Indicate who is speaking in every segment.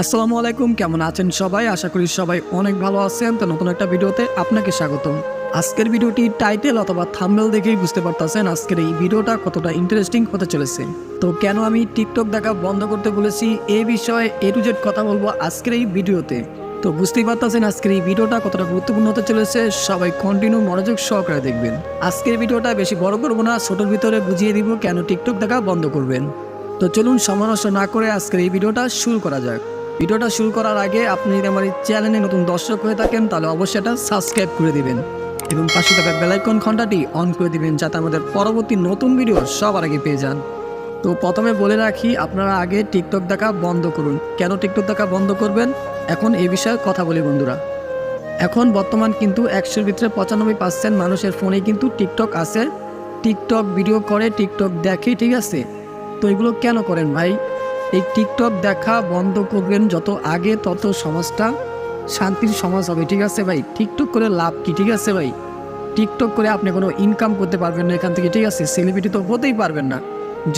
Speaker 1: আসসালামু আলাইকুম, কেমন আছেন সবাই? আশা করি সবাই অনেক ভালো আছেন। তো নতুন একটা ভিডিওতে আপনাকে স্বাগতম। আজকের ভিডিওটি টাইটেল অথবা থাম্বেল দেখেই বুঝতে পারতেছেন আজকের এই ভিডিওটা কতটা ইন্টারেস্টিং হতে চলেছে। তো কেন আমি টিকটক দেখা বন্ধ করতে বলেছি এই বিষয়ে এ টু জেড কথা বলব আজকের এই ভিডিওতে। তো বুঝতেই পারতেছেন আজকের এই ভিডিওটা কতটা গুরুত্বপূর্ণ হতে চলেছে, সবাই কন্টিনিউ মনোযোগ সহকারে দেখবেন। আজকের ভিডিওটা বেশি বড় করব না, ছোটোর ভিতরে বুঝিয়ে দিব কেন টিকটক দেখা বন্ধ করবেন। তো চলুন সময় না করে আজকের এই ভিডিওটা শুরু করা যাক। ভিডিওটা শুরু করার আগে আপনি যদি আমার এই চ্যানেলে নতুন দর্শক হয়ে থাকেন, তাহলে অবশ্যই এটা সাবস্ক্রাইব করে দিবেন। এবং পাশে থাকা বেলাইকন ঘন্টাটি অন করে দিবেন, যাতে আমাদের পরবর্তী নতুন ভিডিও সবার আগে পেয়ে যান। তো প্রথমে বলে রাখি, আপনারা আগে টিকটক দেখা বন্ধ করুন। কেন টিকটক দেখা বন্ধ করবেন? এখন এই বিষয়ে কথা বলি বন্ধুরা। এখন বর্তমান কিন্তু একশোর ভিতরে পঁচানব্বই পার্সেন্ট মানুষের ফোনে কিন্তু টিকটক আছে। টিকটক ভিডিও করে টিকটক দেখে, ঠিক আছে? তো এগুলো কেন করেন ভাই? এই টিকটক দেখা বন্ধ করবেন যত আগে, তত সমাজটা শান্তির সমাজ হবে, ঠিক আছে ভাই? টিকটক করে লাভ কি, ঠিক আছে ভাই? টিকটক করে আপনি কোনো ইনকাম করতে পারবেন না এখান থেকে, ঠিক আছে? সেলিব্রিটি তো হতেই পারবেন না।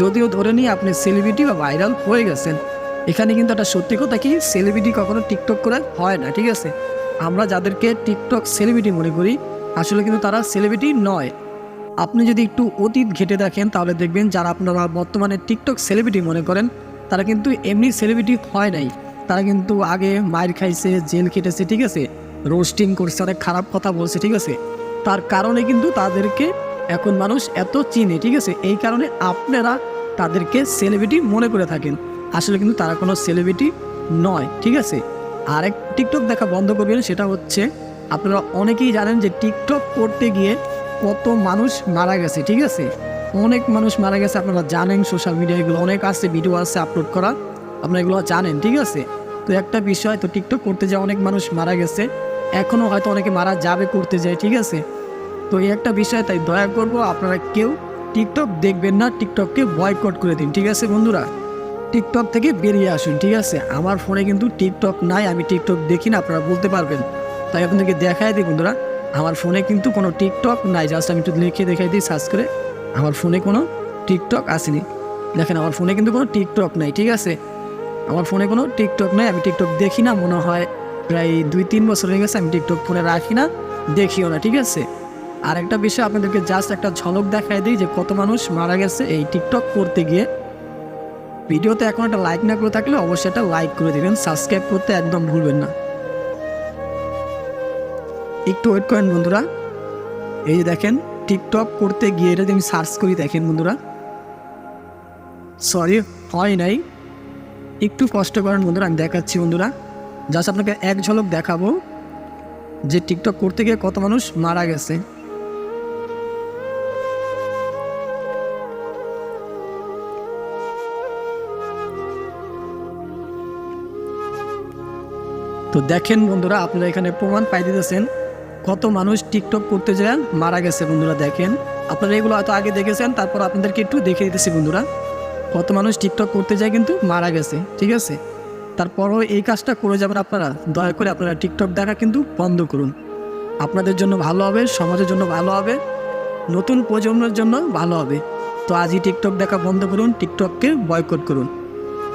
Speaker 1: যদিও ধরে নিই আপনি সেলিব্রিটি বা ভাইরাল হয়ে গেছেন, এখানে কিন্তু একটা সত্যি কথা কি সেলিব্রিটি কখনো টিকটক করে হয় না, ঠিক আছে? আমরা যাদেরকে টিকটক সেলিব্রিটি মনে করি, আসলে কিন্তু তারা সেলিব্রিটি নয়। আপনি যদি একটু অতীত ঘেটে দেখেন, তাহলে দেখবেন যারা আপনারা বর্তমানে টিকটক সেলিব্রিটি মনে করেন তারা কিন্তু এমনি সেলিব্রিটি হয় নাই। তারা কিন্তু আগে মায়ের খাইছে, জেল খেটেছে, ঠিক আছে? রোস্টিং করছে, অনেক খারাপ কথা বলছে, ঠিক আছে? তার কারণে কিন্তু তাদেরকে এখন মানুষ এত চিনে, ঠিক আছে? এই কারণে আপনারা তাদেরকে সেলিব্রিটি মনে করে থাকেন। আসলে কিন্তু তারা কোনো সেলিব্রিটি নয়, ঠিক আছে? আরেক টিকটক দেখা বন্ধ করবেন, সেটা হচ্ছে আপনারা অনেকেই জানেন যে টিকটক করতে গিয়ে কত মানুষ মারা গেছে, ঠিক আছে? অনেক মানুষ মারা গেছে, আপনারা জানেন সোশ্যাল মিডিয়া এগুলো, অনেক আছে ভিডিও আছে আপলোড করা, আপনারা এগুলো জানেন, ঠিক আছে? তো একটা বিষয়, তো টিকটক করতে যায় অনেক মানুষ মারা গেছে এখনও হয়তো অনেকে মারা যাবে করতে যায়, ঠিক আছে? তো এই একটা বিষয়, তাই দয়া করব আপনারা কেউ টিকটক দেখবেন না টিকটককে বয়কট করে দিন, ঠিক আছে বন্ধুরা? টিকটক থেকে বেরিয়ে আসুন, ঠিক আছে? আমার ফোনে কিন্তু টিকটক নাই, আমি টিকটক দেখি না, আপনারা বলতে পারবেন। তাই আপনাদেরকে দেখাই দিই বন্ধুরা, আমার ফোনে কিন্তু কোনো টিকটক নাই জাস্ট আমি একটু লিখে দেখাই দিই সার্চ করে। আমার ফোনে কোনো টিকটক আসেনি। দেখেন, আমার ফোনে কিন্তু কোনো টিকটক নাই, ঠিক আছে? আমার ফোনে কোনো টিকটক নাই, আমি টিকটক দেখি না, মনে হয় প্রায় দুই তিন বছর হয়ে গেছে আমি টিকটক ফোনে রাখি না, দেখিও না, ঠিক আছে? আর একটা বিষয় আপনাদেরকে জাস্ট একটা ঝলক দেখাই দিই যে কত মানুষ মারা গেছে এই টিকটক করতে গিয়ে। ভিডিওতে এখন একটা লাইক না করে থাকলে অবশ্যই একটা লাইক করে দেবেন সাবস্ক্রাইব করতে একদম ভুলবেন না। একটু ওয়েট করেন বন্ধুরা। এই যে দেখেন টিকটক করতে গিয়ে এটা আমি সার্চ করি, দেখেন বন্ধুরা। সরি হয় নাই। একটু কষ্ট করেন বন্ধুরা, আমি দেখাচ্ছি বন্ধুরা। জাস্ট আপনাকে এক ঝলক দেখাবো যে টিকটক করতে গিয়ে কত মানুষ মারা গেছে। তো দেখেন বন্ধুরা, আপনারা এখানে প্রমাণ পাই দিতেছেন। কত মানুষ টিকটক করতে যায় মারা গেছে, বন্ধুরা দেখেন। আপনারা এগুলো হয়তো আগে দেখেছেন, তারপর আপনাদেরকে একটু দেখে দিতেছি, বন্ধুরা। কত মানুষ টিকটক করতে যায় কিন্তু মারা গেছে, ঠিক আছে? তারপরও এই কাজটা করে যাবেন আপনারা। দয়া করে আপনারা টিকটক দেখা কিন্তু বন্ধ করুন। আপনাদের জন্য ভালো হবে, সমাজের জন্য ভালো হবে, নতুন প্রজন্মের জন্য ভালো হবে। তো আজই টিকটক দেখা বন্ধ করুন, টিকটককে বয়কট করুন।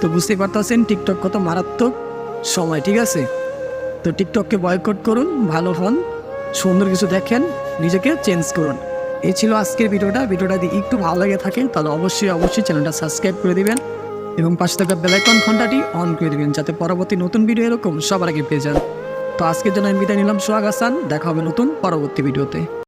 Speaker 1: তো বুঝতেই পারতেছেন, টিকটক কত মারাত্মক সময়, ঠিক আছে? তো টিকটককে বয়কট করুন, ভালো হন। সুন্দর কিছু দেখেন, নিজেকে চেঞ্জ করুন। এই ছিল আজকের ভিডিওটা। ভিডিওটা যদি একটু ভালো লাগে থাকে, তাহলে অবশ্যই অবশ্যই চ্যানেলটা সাবস্ক্রাইব করে দেবেন এবং পাশে থাকা বেলাইকন ঘন্টাটি অন করে দেবেন, যাতে পরবর্তী নতুন ভিডিও এরকম সবার আগে পেয়ে যান। তো আজকের জন্য আমি বিদায় নিলাম। সোহাগ হাসান, দেখা হবে নতুন পরবর্তী ভিডিওতে